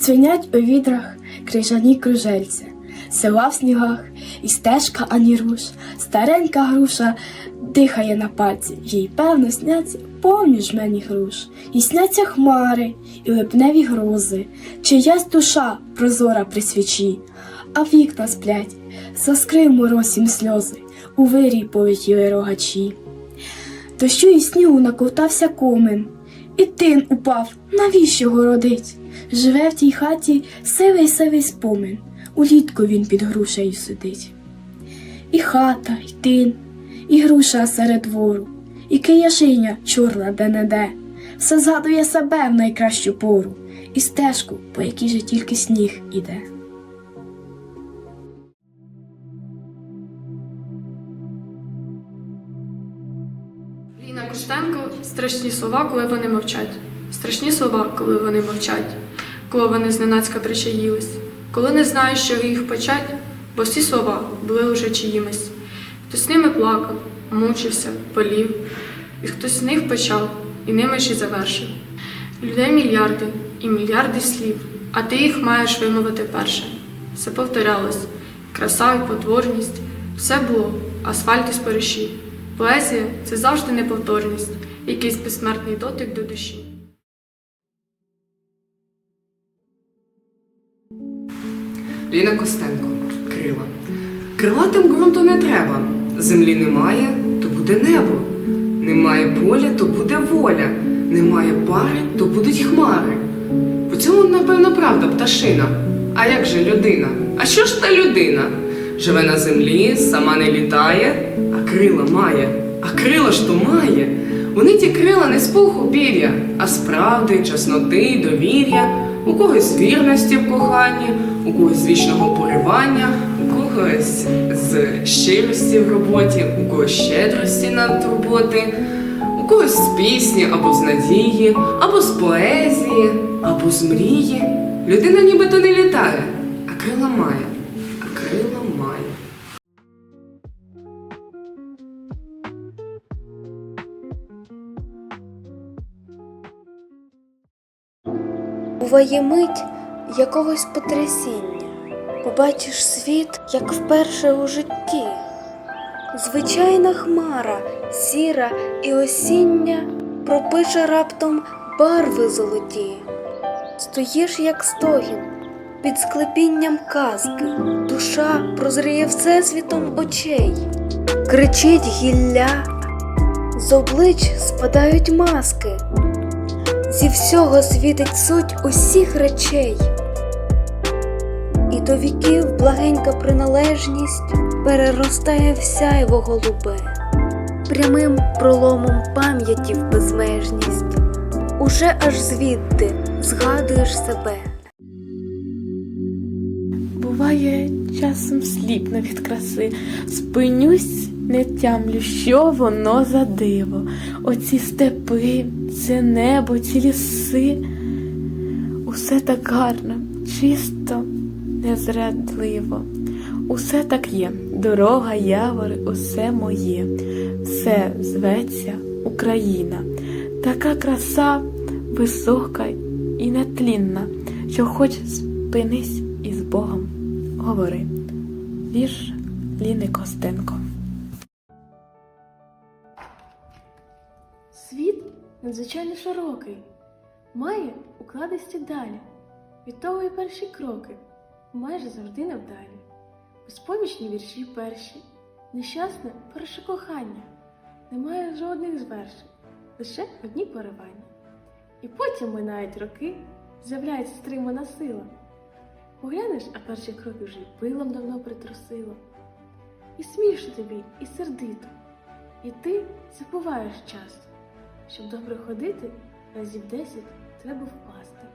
Цвинять у відрах крижані кружельця, села в снігах, і стежка ані руш, старенька груша дихає на пальці, їй певно сняться поміж мені груш, і сняться хмари, і липневі грози, чиясь душа прозора при свічі, а вікна сплять, заскрив мороз їм сльози, у вирій полетіли рогачі. Дощу і снігу наковтався комин, і тин упав, навіщо городить? Живе в тій хаті сивий сивий спомин, улітку він під грушею сидить. І хата, і тин, і груша серед двору, і кияшиня чорна де-не-де, все згадує себе в найкращу пору, і стежку, по якій же тільки сніг іде. Ліна Костенко страшні слова, коли вони мовчать. Страшні слова, коли вони мовчать, коли вони зненацька причаїлись, коли не знаєш, що їх почать, бо всі слова були уже чиїмись. Хтось ними плакав, мучився, болів, і хтось з них почав, і ними і завершив. Людей мільярди і мільярди слів, а ти їх маєш вимовити перше. Все повторялось, краса і потворність, все було, асфальт із спориші. Поезія це завжди неповторність, якийсь безсмертний дотик до душі. Ліна Костенко. Крила. Крилатим ґрунту не треба. Землі немає, то буде небо. Немає поля, то буде воля. Немає пари, то будуть хмари. У цьому, напевно, правда пташина. А як же людина? А що ж та людина? Живе на землі, сама не літає, крила має. А крила ж то має. Вони ті крила не з пуху пір'я, а з правди, чесноти, довір'я, у когось вірності в коханні, у когось вічного поривання, у когось з щирості в роботі, у когось щедрості на турботи, у когось з пісні або з надії, або з поезії, або з мрії. Людина нібито не літає, а крила має, Буває мить якогось потрясіння, побачиш світ, як вперше у житті. Звичайна хмара, сіра і осіння пропише раптом барви золоті. Стоїш, як стогін, під склепінням казки, душа прозріє всесвітом очей, кричить гілля, з облич спадають маски. Зі всього світить суть усіх речей, і до віків благенька приналежність переростає в сяйво голубе, прямим проломом пам'яті в безмежність, уже аж звідти згадуєш себе. Буває, часом сліпну від краси, спинюсь, не тямлю, що воно за диво. Оці степи, це небо, ці ліси. Усе так гарно, чисто, незрадливо. Усе так є, дорога, явори, усе моє, все зветься Україна. Така краса висока і нетлінна, що хоч спинись із Богом говори. Вірш Ліни Костенко. Світ надзвичайно широкий, має укладисті далі. Від того і перші кроки майже завжди невдалі. Безпомічні вірші перші, нещасне перше кохання, немає жодних звершень, лише одні поривання. І потім минають роки, з'являється стримана сила. Поглянеш, а перші кроки вже й пилом давно притрусило. І смішно тобі, і сердито, і ти забуваєш часто. Щоб добре ходити, разів десять треба впасти.